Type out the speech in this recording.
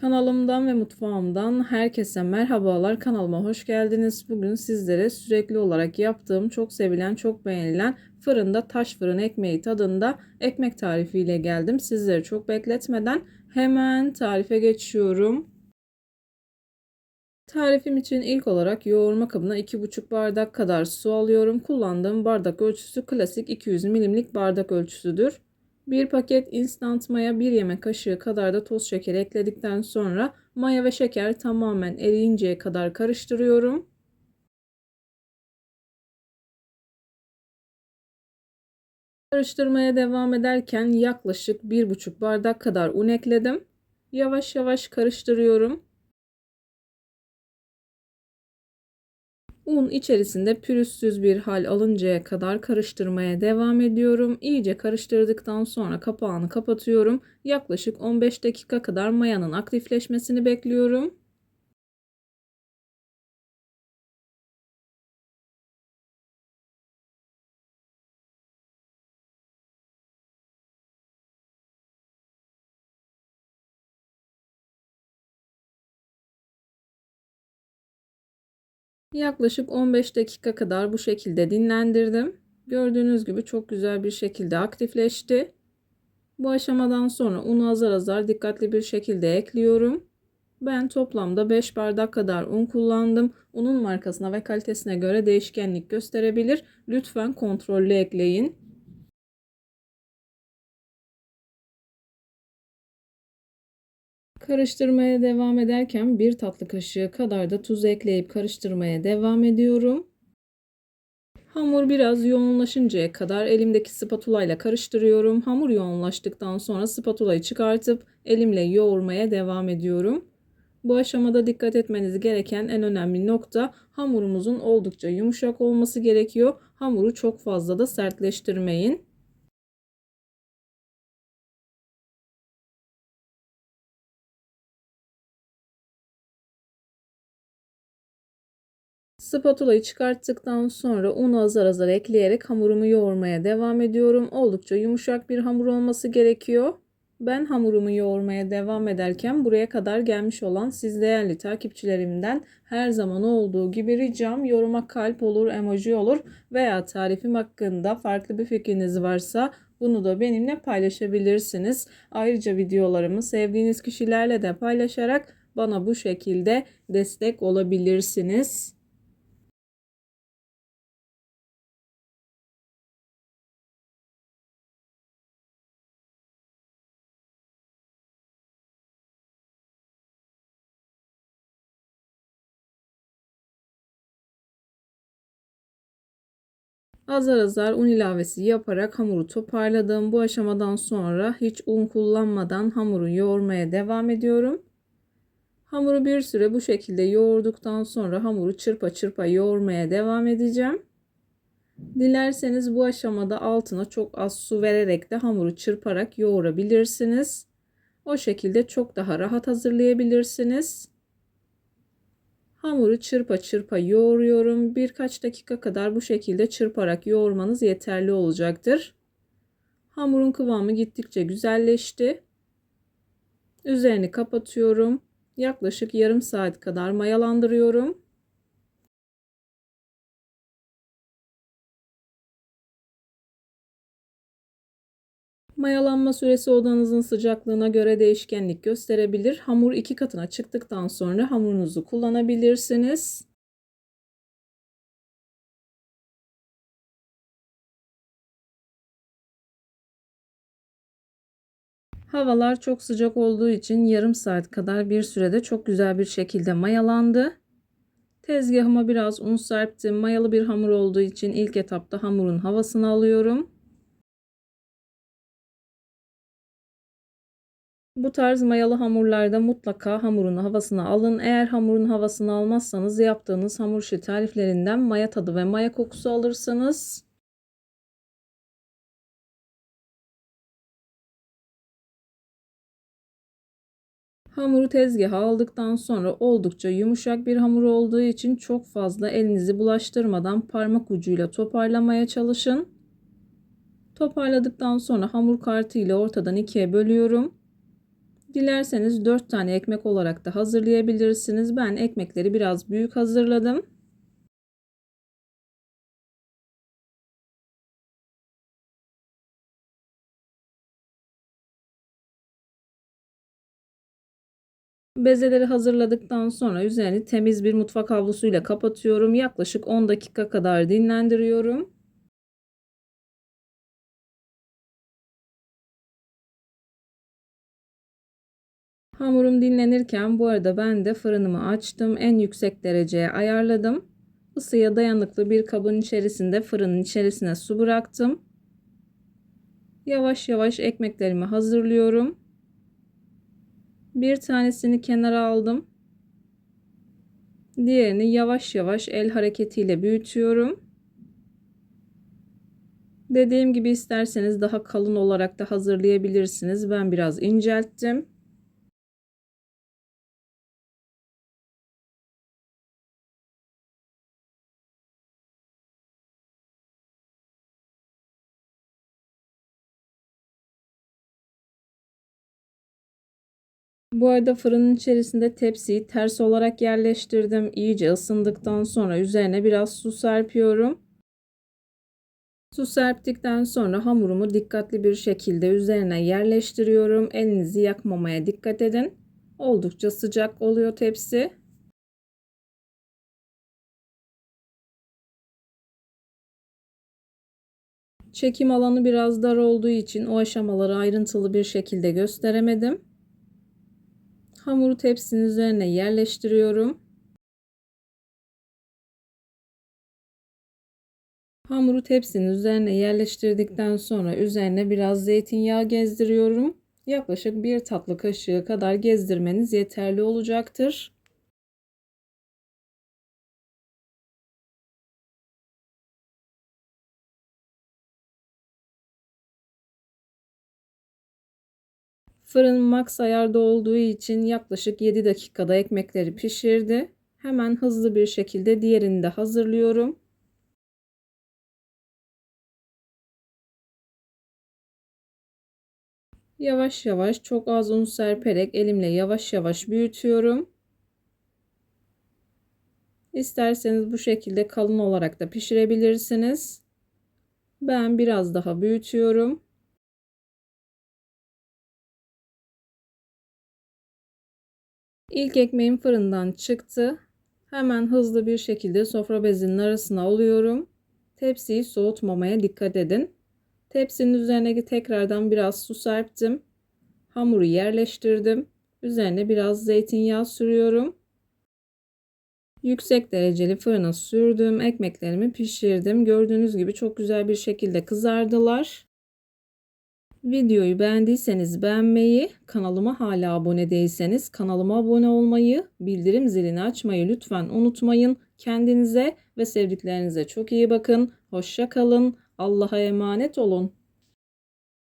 Kanalımdan ve mutfağımdan herkese merhabalar. Kanalıma hoş geldiniz. Bugün sizlere sürekli olarak yaptığım, çok sevilen, çok beğenilen fırında taş fırın ekmeği tadında ekmek tarifiyle geldim. Sizleri çok bekletmeden hemen tarife geçiyorum. Tarifim için ilk olarak yoğurma kabına 2,5 bardak kadar su alıyorum. Kullandığım bardak ölçüsü klasik 200 milimlik bardak ölçüsüdür. Bir paket instant maya, bir yemek kaşığı kadar da toz şeker ekledikten sonra maya ve şeker tamamen eriyinceye kadar karıştırıyorum. Karıştırmaya devam ederken yaklaşık 1,5 bardak kadar un ekledim. Yavaş yavaş karıştırıyorum. Un içerisinde pürüzsüz bir hal alıncaya kadar karıştırmaya devam ediyorum. İyice karıştırdıktan sonra kapağını kapatıyorum. Yaklaşık 15 dakika kadar mayanın aktifleşmesini bekliyorum. Yaklaşık 15 dakika kadar bu şekilde dinlendirdim. Gördüğünüz gibi çok güzel bir şekilde aktifleşti. Bu aşamadan sonra unu azar azar dikkatli bir şekilde ekliyorum. Ben toplamda 5 bardak kadar un kullandım. Unun markasına ve kalitesine göre değişkenlik gösterebilir. Lütfen kontrollü ekleyin. Karıştırmaya devam ederken bir tatlı kaşığı kadar da tuz ekleyip karıştırmaya devam ediyorum. Hamur biraz yoğunlaşıncaya kadar elimdeki spatula ile karıştırıyorum. Hamur yoğunlaştıktan sonra spatulayı çıkartıp elimle yoğurmaya devam ediyorum. Bu aşamada dikkat etmeniz gereken en önemli nokta hamurumuzun oldukça yumuşak olması gerekiyor. Hamuru çok fazla da sertleştirmeyin. Spatulayı çıkarttıktan sonra unu azar azar ekleyerek hamurumu yoğurmaya devam ediyorum. Oldukça yumuşak bir hamur olması gerekiyor. Ben hamurumu yoğurmaya devam ederken buraya kadar gelmiş olan siz değerli takipçilerimden her zaman olduğu gibi ricam yoruma kalp olur, emoji olur veya tarifim hakkında farklı bir fikriniz varsa bunu da benimle paylaşabilirsiniz. Ayrıca videolarımı sevdiğiniz kişilerle de paylaşarak bana bu şekilde destek olabilirsiniz. Azar azar un ilavesi yaparak hamuru toparladım. Bu aşamadan sonra hiç un kullanmadan hamuru yoğurmaya devam ediyorum. Hamuru bir süre bu şekilde yoğurduktan sonra hamuru çırpa çırpa yoğurmaya devam edeceğim. Dilerseniz bu aşamada altına çok az su vererek de hamuru çırparak yoğurabilirsiniz. O şekilde çok daha rahat hazırlayabilirsiniz. Hamuru çırpa çırpa yoğuruyorum. Birkaç dakika kadar bu şekilde çırparak yoğurmanız yeterli olacaktır. Hamurun kıvamı gittikçe güzelleşti. Üzerini kapatıyorum. Yaklaşık yarım saat kadar mayalandırıyorum. Mayalanma süresi odanızın sıcaklığına göre değişkenlik gösterebilir. Hamur iki katına çıktıktan sonra hamurunuzu kullanabilirsiniz. Havalar çok sıcak olduğu için yarım saat kadar bir sürede çok güzel bir şekilde mayalandı. Tezgahıma biraz un serptim. Mayalı bir hamur olduğu için ilk etapta hamurun havasını alıyorum. Bu tarz mayalı hamurlarda mutlaka hamurun havasını alın. Eğer hamurun havasını almazsanız yaptığınız hamur işi tariflerinden maya tadı ve maya kokusu alırsanız Hamuru tezgaha aldıktan sonra oldukça yumuşak bir hamur olduğu için çok fazla elinizi bulaştırmadan parmak ucuyla toparlamaya çalışın. Toparladıktan sonra hamur kartı ile ortadan ikiye bölüyorum Dilerseniz 4 tane ekmek olarak da hazırlayabilirsiniz. Ben ekmekleri biraz büyük hazırladım. Bezeleri hazırladıktan sonra üzerini temiz bir mutfak havlusuyla kapatıyorum. Yaklaşık 10 dakika kadar dinlendiriyorum. Hamurum dinlenirken bu arada ben de fırınımı açtım. En yüksek dereceye ayarladım. Isıya dayanıklı bir kabın içerisinde fırının içerisine su bıraktım. Yavaş yavaş ekmeklerimi hazırlıyorum. Bir tanesini kenara aldım. Diğerini yavaş yavaş el hareketiyle büyütüyorum. Dediğim gibi isterseniz daha kalın olarak da hazırlayabilirsiniz. Ben biraz incelttim. Bu arada fırının içerisinde tepsiyi ters olarak yerleştirdim. İyice ısındıktan sonra üzerine biraz su serpiyorum. Su serptikten sonra hamurumu dikkatli bir şekilde üzerine yerleştiriyorum. Elinizi yakmamaya dikkat edin. Oldukça sıcak oluyor tepsi. Çekim alanı biraz dar olduğu için o aşamaları ayrıntılı bir şekilde gösteremedim. Hamuru tepsinin üzerine yerleştiriyorum. Hamuru tepsinin üzerine yerleştirdikten sonra üzerine biraz zeytinyağı gezdiriyorum. Yaklaşık bir tatlı kaşığı kadar gezdirmeniz yeterli olacaktır. Fırın max ayarda olduğu için yaklaşık 7 dakikada ekmekleri pişirdi. Hemen hızlı bir şekilde diğerini de hazırlıyorum. Yavaş yavaş çok az un serperek elimle yavaş yavaş büyütüyorum. İsterseniz bu şekilde kalın olarak da pişirebilirsiniz. Ben biraz daha büyütüyorum. İlk ekmeğim fırından çıktı. Hemen hızlı bir şekilde sofra bezinin arasına alıyorum. Tepsiyi soğutmamaya dikkat edin. Tepsinin üzerine tekrardan biraz su serptim. Hamuru yerleştirdim. Üzerine biraz zeytinyağı sürüyorum. Yüksek dereceli fırına sürdüm. Ekmeklerimi pişirdim. Gördüğünüz gibi çok güzel bir şekilde kızardılar. Videoyu beğendiyseniz beğenmeyi, kanalıma hala abone değilseniz kanalıma abone olmayı, bildirim zilini açmayı lütfen unutmayın. Kendinize ve sevdiklerinize çok iyi bakın. Hoşça kalın. Allah'a emanet olun.